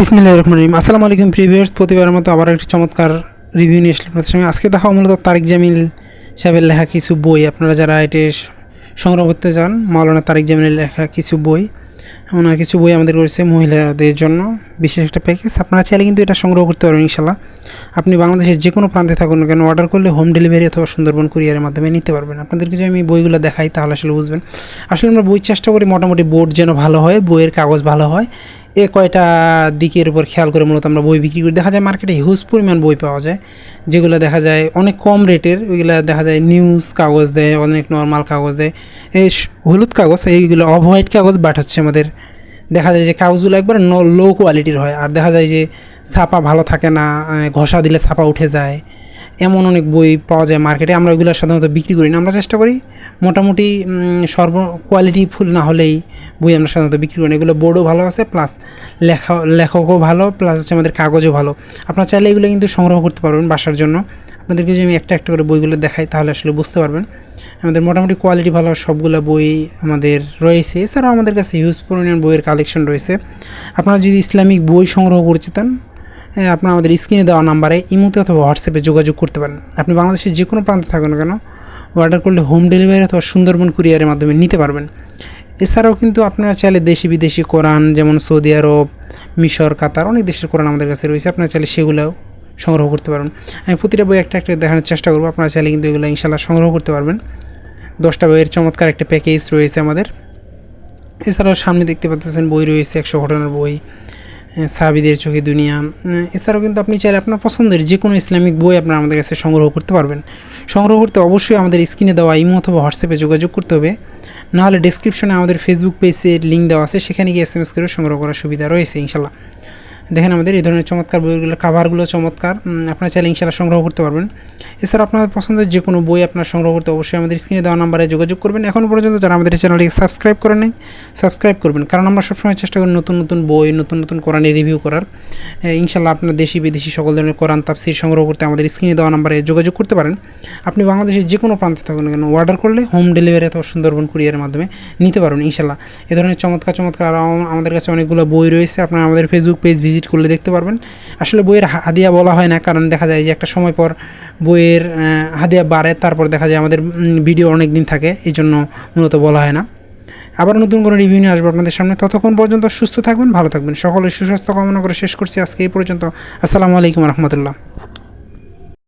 বিসমিল্লাহ রহমান রহিম। আসসালামু আলাইকুম প্রিভিয়ার্স প্রতিবারের মতো আবার একটি চমৎকার রিভিউ নিয়ে আসলাম আপনাদের সঙ্গে। আজকে দেখা মূলত তারিক জামিল সাহেবের লেখা কিছু বই। আপনারা যারা এটি সংগ্রহ করতে চান, মাওলানা তারিক জামিলের লেখা কিছু বই ওনার কিছু বই আমাদের রয়েছে মহিলাদের জন্য, বিশেষ একটা প্যাকেজ আপনারা চাইলে কিন্তু এটা সংগ্রহ করতে পারবেন ইনশাল্লাহ আপনি বাংলাদেশের যে কোনো প্রান্তে থাকুন কেন অর্ডার করলে হোম ডেলিভারি অথবা সুন্দরবন কুরিয়ারের মাধ্যমে নিতে পারবেন। আপনাদেরকে যদি আমি বইগুলো দেখাই, তাহলে আসলে বুঝবেন। আসলে আমরা বই চেষ্টা করি মোটামুটি বোর্ড যেন ভালো হয়, বইয়ের কাগজ ভালো হয়। এ কয়টা দিকের উপর খেয়াল করে মূলত আমরা বই বিক্রি করি। দেখা যায় মার্কেটে হিউজ পরিমাণ বই পাওয়া যায়, যেগুলো দেখা যায় অনেক কম রেটের ওইগুলো দেখা যায় নিউজ কাগজ দেয়, অনেক নর্মাল কাগজ দেয়। এই হলুদ কাগজ, এইগুলো অফ হোয়াইট কাগজ বাট হচ্ছে আমাদের দেখা যায় যে কাগজগুলো একবার লো কোয়ালিটির হয়। আর দেখা যায় যে ছাপা ভালো থাকে না ঘষা দিলে ছাপা উঠে যায়। এমন অনেক বই পাওয়া যায় মার্কেটে, আমরা ওইগুলো সাধারণত বিক্রি করি না। আমরা চেষ্টা করি মোটামুটি সর্ব কোয়ালিটি ফুল না হলেই বই আমরা সাধারণত বিক্রি করি না। এগুলো বোর্ডও ভালো আছে প্লাস লেখা, লেখকও ভালো প্লাস হচ্ছে আমাদের কাগজও ভালো। আপনারা চাইলে এগুলো কিন্তু সংগ্রহ করতে পারবেন বাসার জন্য। আপনাদেরকে যদি আমি একটা একটা করে বইগুলো দেখাই, তাহলে আসলে বুঝতে পারবেন। আমাদের মোটামুটি কোয়ালিটি ভালো, সবগুলো বই আমাদের রয়েছে। এছাড়াও আমাদের কাছে হিউজ পরিমাণ বইয়ের কালেকশন রয়েছে। আপনারা যদি ইসলামিক বই সংগ্রহ করতে চান আপনারা আমাদের স্ক্রিনে দেওয়া নাম্বারে ইমোতে অথবা হোয়াটসঅ্যাপে যোগাযোগ করতে পারেন। আপনি বাংলাদেশের যে কোনো প্রান্তে থাকুন কেন অর্ডার করলে হোম ডেলিভারি অথবা সুন্দরবন কুরিয়ারের মাধ্যমে নিতে পারবেন। এছাড়াও কিন্তু আপনারা চাইলে দেশি বিদেশি কোরআন, যেমন সৌদি আরব, মিশর, কাতার, অনেক দেশের কোরআন আমাদের কাছে রয়েছে। আপনারা চাইলে সেগুলোও সংগ্রহ করতে পারবেন আমি প্রতিটা বই একটা একটা দেখানোর চেষ্টা করব। আপনারা চাইলে কিন্তু এগুলো ইনশাল্লাহ সংগ্রহ করতে পারবেন। দশটা বইয়ের চমৎকার একটা প্যাকেজ রয়েছে আমাদের। এছাড়াও সামনে দেখতে পাচ্ছেন বই রয়েছে, একশো ঘটনার বই। সাহাবিদের চোখে দুনিয়া এছাড়াও কিন্তু আপনি চাইলে আপনার পছন্দের যে কোনো ইসলামিক বই আপনার আমাদের কাছে সংগ্রহ করতে পারবেন। সংগ্রহ করতে অবশ্যই আমাদের স্ক্রিনে দেওয়া ইমো অথবা হোয়াটসঅ্যাপে যোগাযোগ করতে হবে। নাহলে ডিসক্রিপশনে আমাদের ফেসবুক পেজের লিঙ্ক দেওয়া আছে, সেখানে গিয়ে এস এম এস করে সংগ্রহ করার সুবিধা রয়েছে, ইনশাল্লাহ। দেখেন আমাদের এই ধরনের চমৎকার বইগুলো কাভারগুলো চমৎকার। আপনারা চাইলে ইনশাল্লাহ সংগ্রহ করতে পারবেন। এছাড়া আপনার পছন্দের যে কোনো বই আপনার সংগ্রহ করতে অবশ্যই আমাদের স্ক্রিনে দেওয়া নাম্বারে যোগাযোগ করবেন। এখনও পর্যন্ত যারা আমাদের চ্যানেলটিকে সাবস্ক্রাইব করে নেই সাবস্ক্রাইব করবেন। কারণ আমরা সবসময় চেষ্টা করি নতুন নতুন বই, নতুন নতুন কোরআনের রিভিউ করার। ইনশাল্লাহ আপনার দেশি, বিদেশি সকল ধরনের কোরআন, তাফসির সংগ্রহ করতে আমাদের স্ক্রিনে দেওয়া নাম্বারে যোগাযোগ করতে পারেন। আপনি বাংলাদেশের যে কোনো প্রান্তে থাকুন কেন অর্ডার করলে হোম ডেলিভারি অথবা সুন্দরবন কুরিয়ারের মাধ্যমে নিতে পারবেন ইনশাল্লাহ এ ধরনের চমৎকার চমৎকার আমাদের কাছে অনেকগুলো বই রয়েছে। আপনারা আমাদের ফেসবুক পেজ ভিজিট করলে দেখতে পারবেন। আসলে বইয়ের হাদিয়া বলা হয় না, কারণ দেখা যায় যে একটা সময় পর বইয়ের হাদিয়া বাড়ে, তারপর দেখা যায় আমাদের ভিডিও অনেক দিন থাকে এই জন্য মূলত বলা হয় না। আবার নতুন কোনো রিভিউ নিয়ে আসব আপনাদের সামনে। ততক্ষণ পর্যন্ত সুস্থ থাকবেন, ভালো থাকবেন। সকলের সুস্বাস্থ্য কামনা করে শেষ করছি আজকে এই পর্যন্ত। আসসালামু আলাইকুম রহমতুল্লাহ।